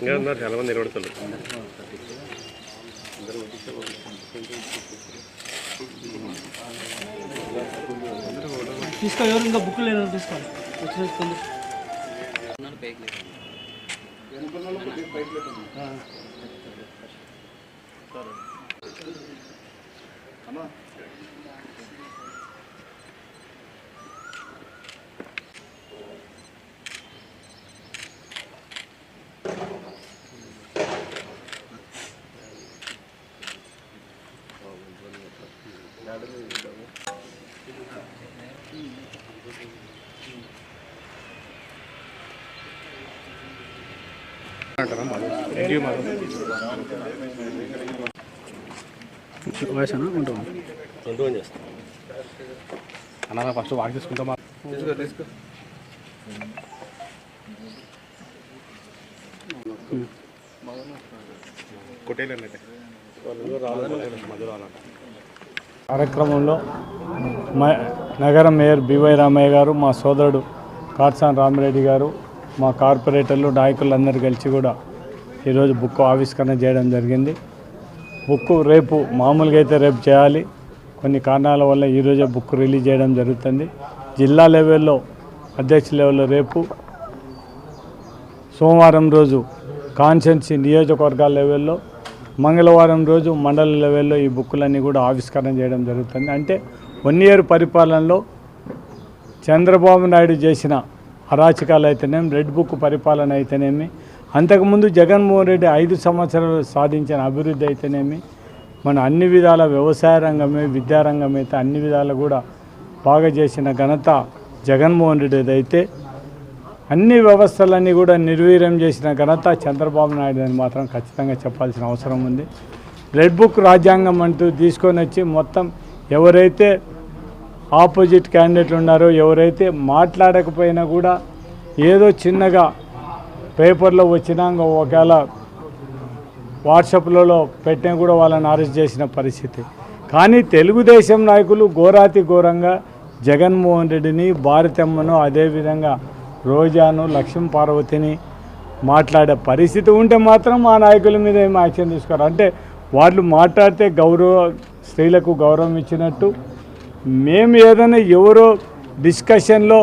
ఇంకా ఉన్నారు చాలా మంది నిలబడుతున్నారు తీసుకో ఎవరు ఇంకా బుక్ లేని తీసుకోండి వచ్చిన వయసునా? ఉంటాం కొంతమంది చేస్తాం అన్న ఫస్ట్ వాక్ తీసుకుంటామా కార్యక్రమంలో మ- నగర మేయర్ బివై రామయ్య గారు మా సోదరుడు కాట్సాన్ రామిరెడ్డి గారు మా కార్పొరేటర్లు నాయకులందరూ కలిసి కూడా ఈరోజు బుక్ ఆవిష్కరణ చేయడం జరిగింది. బుక్ రేపు మామూలుగా అయితే రేపు చేయాలి. కొన్ని కారణాల వల్ల ఈరోజే బుక్ రిలీజ్ చేయడం జరుగుతుంది. జిల్లా లెవెల్లో అధ్యక్ష లెవెల్లో రేపు సోమవారం రోజు కాన్సెన్సీ నియోజకవర్గాల లెవెల్లో మంగళవారం రోజు మండల లెవెల్లో ఈ బుక్కులన్నీ కూడా ఆవిష్కరణ చేయడం జరుగుతుంది. అంటే వన్ ఇయర్ పరిపాలనలో చంద్రబాబు నాయుడు చేసిన అరాచకాలు అయితేనేమి రెడ్ బుక్ పరిపాలన అయితేనేమి అంతకుముందు జగన్మోహన్ రెడ్డి ఐదు సంవత్సరాలు సాధించిన అభివృద్ధి అయితేనేమి మన అన్ని విధాల వ్యవసాయ రంగమే విద్యారంగం అయితే అన్ని విధాలు కూడా బాగా చేసిన ఘనత జగన్మోహన్ రెడ్డిదైతే అయితే. అన్ని వ్యవస్థలన్నీ కూడా నిర్వీర్యం చేసిన ఘనత చంద్రబాబు నాయుడు అని మాత్రం ఖచ్చితంగా చెప్పాల్సిన అవసరం ఉంది. రెడ్ బుక్ రాజ్యాంగం అంటూ తీసుకొని వచ్చి మొత్తం ఎవరైతే ఆపోజిట్ క్యాండిడేట్లు ఉన్నారో ఎవరైతే మాట్లాడకపోయినా కూడా ఏదో చిన్నగా పేపర్లో వచ్చినాక ఒకవేళ వాట్సాప్లలో పెట్టినా కూడా వాళ్ళని అరెస్ట్ చేసిన పరిస్థితి. కానీ తెలుగుదేశం నాయకులు ఘోరాతి ఘోరంగా జగన్మోహన్ రెడ్డిని భారతమ్మను అదేవిధంగా రోజాను లక్ష్మీ పార్వతిని మాట్లాడే పరిస్థితి ఉంటే మాత్రం ఆ నాయకుల మీద ఏం యాక్షన్ తీసుకోరు. అంటే వాళ్ళు మాట్లాడితే గౌరవ స్త్రీలకు గౌరవం ఇచ్చినట్టు. మేము ఏదైనా ఎవరో డిస్కషన్లో